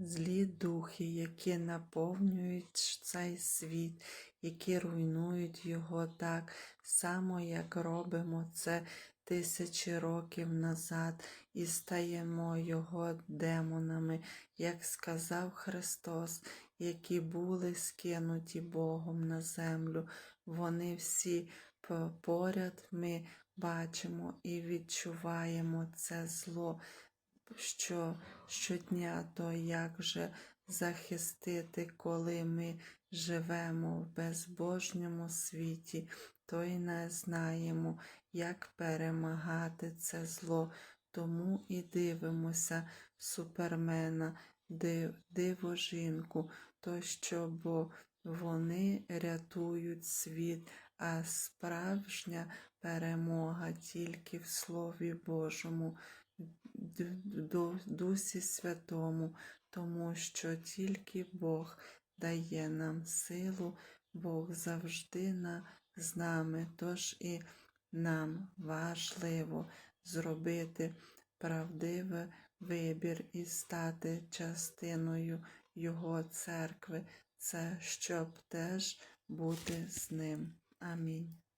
злі духи, які наповнюють цей світ, які руйнують його так само, як робимо це тисячі років назад, і стаємо його демонами, як сказав Христос, які були скинуті Богом на землю. Вони всі поряд ми бачимо і відчуваємо це зло що щодня, то як же захистити, коли ми живемо в безбожньому світі, то й не знаємо, як перемагати це зло. Тому і дивимося супермена, ди- диво жінку, то що бо вони рятують світ, а справжня перемога тільки в Слові Божому Дусі Святому, тому що тільки Бог дає нам силу, Бог завжди з нами, тож і нам важливо зробити правдивий вибір і стати частиною Його церкви, це щоб теж бути з ним. Амінь.